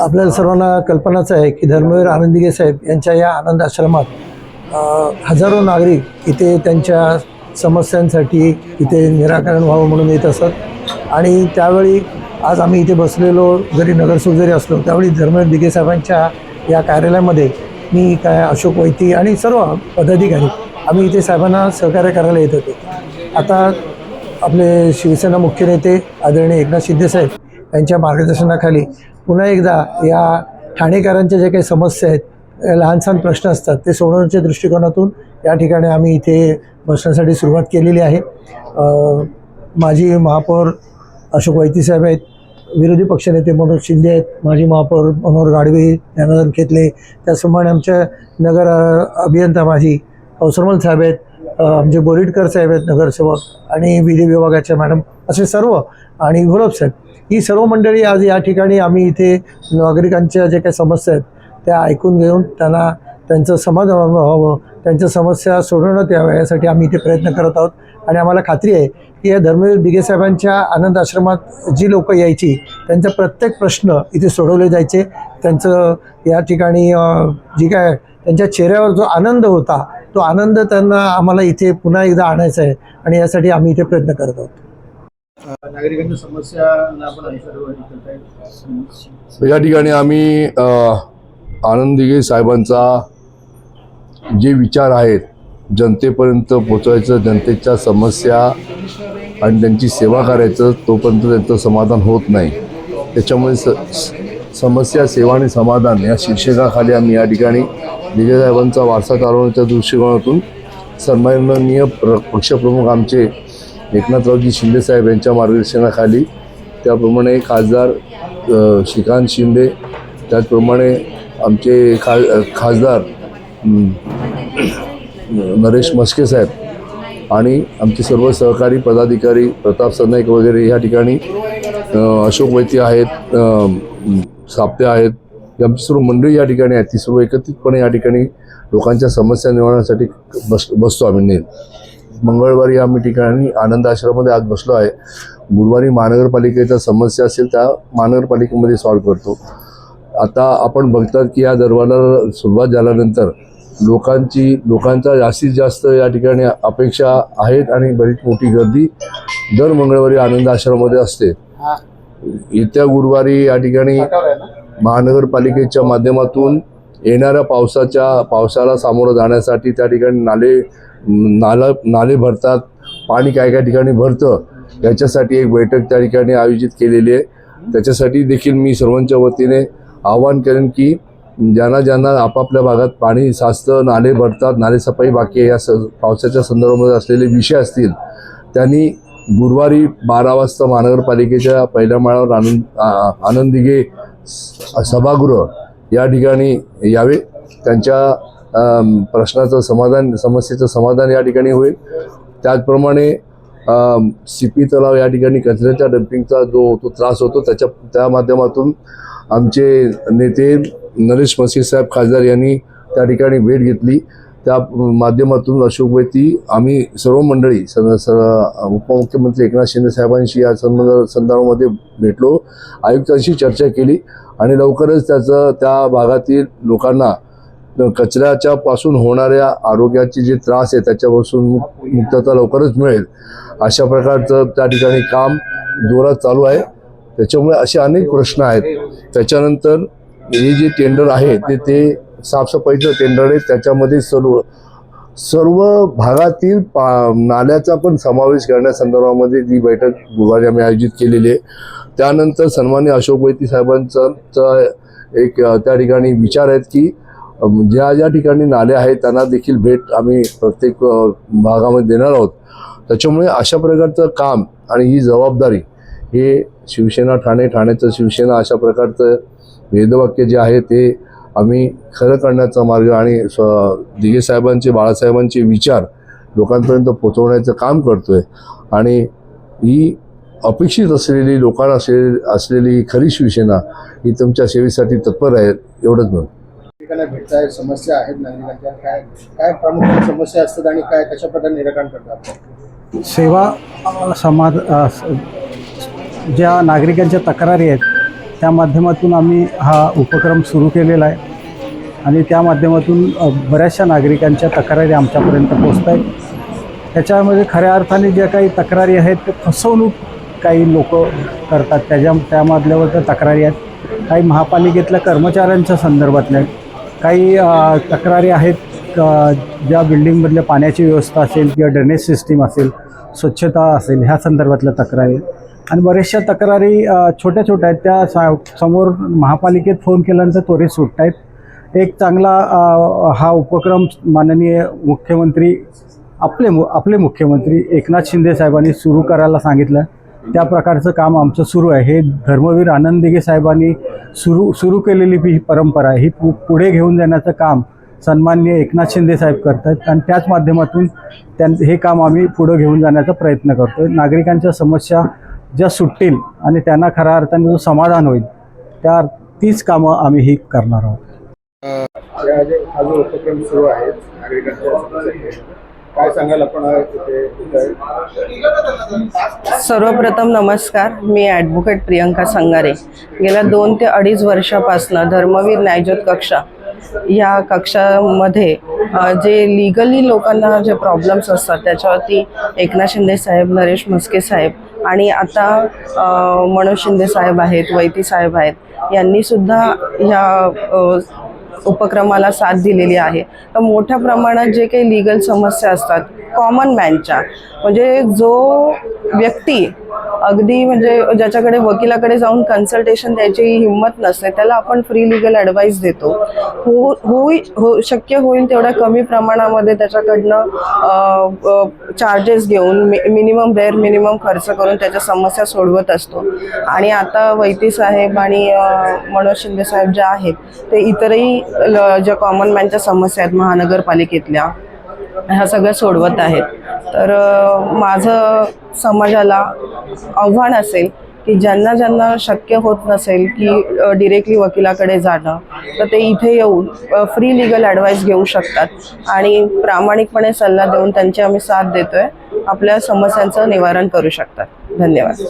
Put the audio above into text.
आपल्याला सर्वांना कल्पनाच आहे की धर्मवीर आनंदिगे साहेब यांच्या या आनंद आश्रमात हजारो नागरिक इथे त्यांच्या समस्यांसाठी इथे निराकरण व्हावं म्हणून येत असत. आणि त्यावेळी आज आम्ही इथे बसलेलो जरी नगरसेवक जरी असलो त्यावेळी धर्मवीर दिगे साहेबांच्या या कार्यालयामध्ये मी काय अशोक वैती आणि सर्व पदाधिकारी आम्ही इथे साहेबांना सहकार्य करायला येत होते. आता आपले शिवसेना मुख्य नेते आदरणीय एकनाथ शिंदे साहेब यांच्या मार्गदर्शनाखाली पुन्हा एकदा या ठाणेकरांच्या ज्या काही समस्या आहेत अ, लहान सहान प्रश्न असतात ते सोडवण्याच्या दृष्टिकोनातून या ठिकाणी आम्ही इथे बसण्यासाठी सुरुवात केलेली आहे. माजी महापौर अशोक वैती साहेब आहेत विरोधी पक्षनेते मनोज शिंदे आहेत माजी महापौर मनोहर गाडवे ज्ञानोदन खेतले त्याचप्रमाणे आमच्या नगर अभियंता माजी कौसरमल साहेब आहेत आमचे बोरिटकर साहेब आहेत नगरसेवक आणि विधी विभागाच्या मॅडम असे सर्व आणि घोलप साहेब. ही सर्व मंडळी आज या ठिकाणी आम्ही इथे नागरिकांच्या जे काही समस्या आहेत त्या ऐकून घेऊन त्यांना त्यांचं समाधान व्हावं त्यांच्या समस्या सोडवण्यात याव्या यासाठी आम्ही इथे प्रयत्न करत आहोत. आणि आम्हाला खात्री आहे की या धर्मवीर दिगेसाहेबांच्या आनंद आश्रमात जी लोक यायची त्यांचा प्रत्येक प्रश्न इथे सोडवले जायचे. त्यांचं या ठिकाणी जी काय त्यांच्या चेहऱ्यावर जो आनंद होता तो आनंद त्यांना आम्हाला इथे पुन्हा एकदा आणायचा आहे. आणि यासाठी आम्ही इथे प्रयत्न करत आहोत. नागरिकांच्या या ठिकाणी आम्ही आनंद दिघे साहेबांचा जे विचार आहेत जनतेपर्यंत पोचवायचं जनतेच्या समस्या आणि त्यांची सेवा करायचं तोपर्यंत त्यांचं समाधान होत नाही. त्याच्यामुळे स समस्या सेवा आणि समाधान या शीर्षकाखाली आम्ही या ठिकाणी दिघे साहेबांचा वारसा चालवण्याच्या दृष्टिकोनातून सन्माननीय प्र पक्षप्रमुख आमचे एकनाथरावजी शिंदेसाहेब यांच्या मार्गदर्शनाखाली त्याप्रमाणे खासदार श्रीकांत शिंदे त्याचप्रमाणे आमचे खा खासदार नरेश मस्के साहेब आणि आमचे सर्व सहकारी पदाधिकारी प्रताप सरनाईक वगैरे ह्या ठिकाणी अशोक वैती आहेत साप्ते आहेत. आमची सर्व मंडळी या ठिकाणी आहेत. ती सर्व एकत्रितपणे या ठिकाणी लोकांच्या समस्या निवारण्यासाठी बस बसतो आम्ही नेत मंगळवारी आम्ही ठिकाणी आनंद आश्रमामध्ये आज बसलो आहे. गुरुवारी महानगरपालिकेच्या समस्या असेल त्या महानगरपालिकेमध्ये सॉल्व्ह करतो. आता आपण बघतात की या दरबाराला सुरुवात झाल्यानंतर लोकांची लोकांचा जास्तीत जास्त या ठिकाणी अपेक्षा आहेत आणि बरीच मोठी गर्दी दर मंगळवारी आनंद आश्रमामध्ये असते. येत्या गुरुवारी या ठिकाणी महानगरपालिकेच्या माध्यमातून येणाऱ्या पावसाच्या पावसाला सामोरं जाण्यासाठी त्या ठिकाणी नाले नाला नाले भरतात. पाणी काय काय ठिकाणी भरतं याच्यासाठी एक बैठक त्या ठिकाणी आयोजित केलेली आहे. त्याच्यासाठी देखील मी सर्वांच्या वतीने आवाहन करेन की ज्यांना ज्यांना आपापल्या भागात पाणी साचतं नाले भरतात नालेसफाई बाकी आहे या स पावसाच्या संदर्भामध्ये असलेले विषय असतील त्यांनी गुरुवारी बारा वाजता महानगरपालिकेच्या पहिल्या माळावर आनंद आनंदिगे स- सभागृह या ठिकाणी यावे. त्यांच्या प्रश्नाचं समाधान समस्येचं समाधान या ठिकाणी होईल. त्याचप्रमाणे सी पी तलाव या ठिकाणी कचऱ्याच्या डम्पिंगचा जो तो त्रास होतो त्याच्या त्या माध्यमातून आमचे नेते नरेश मसीह साहेब खासदार यांनी त्या ठिकाणी भेट घेतली. त्या माध्यमातून अशोक ती आम्ही सर्व मंडळी स स उपमुख्यमंत्री एकनाथ शिंदे साहेबांशी या संबंध संदर्भामध्ये भेटलो. आयुक्तांशी चर्चा केली आणि लवकरच त्याचं त्या भागातील लोकांना कचऱ्याच्या पासून होणाऱ्या आरोग्याचे जे त्रास आहे त्याच्यापासून मुक्तता लवकरच मिळेल. अशा प्रकारचं त्या ठिकाणी काम जोरात चालू आहे. त्याच्यामुळे असे अनेक प्रश्न आहेत. त्याच्यानंतर हे जे टेंडर आहे ते ते साफसफाईचं टेंडर आहे त्याच्यामध्ये सर्व सर्व भागातील पा नाल्याचा पण समावेश करण्यासंदर्भामध्ये जी बैठक गुरुवारी आम्ही आयोजित केलेली आहे. त्यानंतर सन्मान्य अशोक वैती साहेबांचा एक त्या ठिकाणी विचार आहेत की ज्या ज्या ठिकाणी नाले आहेत त्यांना देखील भेट आम्ही प्रत्येक भागामध्ये देणार आहोत. त्याच्यामुळे अशा प्रकारचं काम आणि ही जबाबदारी हे शिवसेना ठाणे ठाण्याचं शिवसेना अशा प्रकारचं वेदवाक्य जे आहे ते आम्ही खरं करण्याचा मार्ग आणि स्व दिघे साहेबांचे बाळासाहेबांचे विचार लोकांपर्यंत पोचवण्याचं काम करतोय. आणि ही अपेक्षित असलेली लोकांना असलेली असलेली खरी शिवसेना ही तुमच्या सेवेसाठी तत्पर आहे एवढंच म्हणून. भेटताय समस्या आहेत नागरिकांच्या. काय काय प्रामुख्याने समस्या असतात आणि काय कशा प्रकारे निराकरण करतात सेवा समाज स- ज्या नागरिकांच्या तक्रारी आहेत त्या माध्यमातून आम्ही हा उपक्रम सुरू केलेला आहे. आणि त्या माध्यमातून बऱ्याचशा नागरिकांच्या तक्रारी आमच्यापर्यंत पोचत आहेत त्याच्यामध्ये खऱ्या अर्थाने ज्या काही तक्रारी आहेत ते फसवणूक काही लोक करतात. त्याच्या त्यामधल्यावर त्या तक्रारी आहेत. काही महापालिकेतल्या कर्मचाऱ्यांच्या संदर्भातल्या आहेत. काही तक्रारी आहेत ज्या बिल्डिंगमधल्या पाण्याची व्यवस्था असेल किंवा ड्रेनेज सिस्टीम असेल स्वच्छता असेल ह्या संदर्भातल्या तक्रारी आहेत. आणि बऱ्याचशा तक्रारी छोट्या छोट्या आहेत. त्या सा समोर महापालिकेत फोन केल्यानंतर त्वरित सुटत आहेत. एक चांगला हा उपक्रम माननीय मुख्यमंत्री आपले मु आपले मुख्यमंत्री एकनाथ शिंदे साहेबांनी सुरू करायला सांगितलं. त्या प्रकारचं काम आमचं सुरू आहे. हे धर्मवीर आनंद दिघे साहेबांनी सुरू सुरू केलेली ही परंपरा आहे. ही पु पुढे घेऊन जाण्याचं काम सन्माननीय एकनाथ शिंदे साहेब करत आहेत आणि त्याच माध्यमातून त्यां हे काम आम्ही पुढं घेऊन जाण्याचा प्रयत्न करतो आहे नागरिकांच्या समस्या ज्या सुटतील आणि त्यांना खऱ्या अर्थाने जो समाधान होईल त्या तीच कामं आम्ही ही करणार आहोत. हा जो उपक्रम सुरू आहे काय सांगाल आपण सर्वप्रथम नमस्कार मी ॲडव्होकेट प्रियंका संगारे. गेल्या दोन ते अडीच वर्षापासनं धर्मवीर न्यायज्योत कक्षा या कक्षामध्ये जे लिगली लोकांना जे प्रॉब्लेम्स असतात त्याच्यावरती एकनाथ शिंदे साहेब नरेश म्हस्के साहेब आणि आता मनोज शिंदे साहेब आहेत वैती साहेब आहेत यांनीसुद्धा ह्या उपक्रमाला साथ दिलेली आहे. तर मोठ्या प्रमाणात जे काही लिगल समस्या असतात कॉमन मॅनच्या म्हणजे जो व्यक्ती अगदी म्हणजे ज्याच्याकडे वकिलाकडे जाऊन कन्सल्टेशन द्यायची हिंमत नसते त्याला आपण फ्री लिगल ॲडवाईस देतो. हो होई हो शक्य होईल तेवढ्या कमी प्रमाणामध्ये त्याच्याकडनं चार्जेस घेऊन मि मिनिमम बेअर मिनिमम खर्च करून त्याच्या समस्या सोडवत असतो. आणि आता वैती साहेब आणि मनोज शिंदे साहेब ज्या आहेत ते इतरही ल- ज्या कॉमन मॅनच्या समस्या आहेत महानगरपालिकेतल्या ह्या सगळ्या सोडवत आहेत. तर माझं समाजाला आव्हान असेल की ज्यांना ज्यांना शक्य होत नसेल की डिरेक्टली वकिलाकडे जाणं तर ते इथे येऊन फ्री लिगल ॲडवाईस घेऊ शकतात. आणि प्रामाणिकपणे सल्ला देऊन त्यांची आम्ही साथ देतोय. आपल्या समस्यांचं निवारण करू शकतात. धन्यवाद.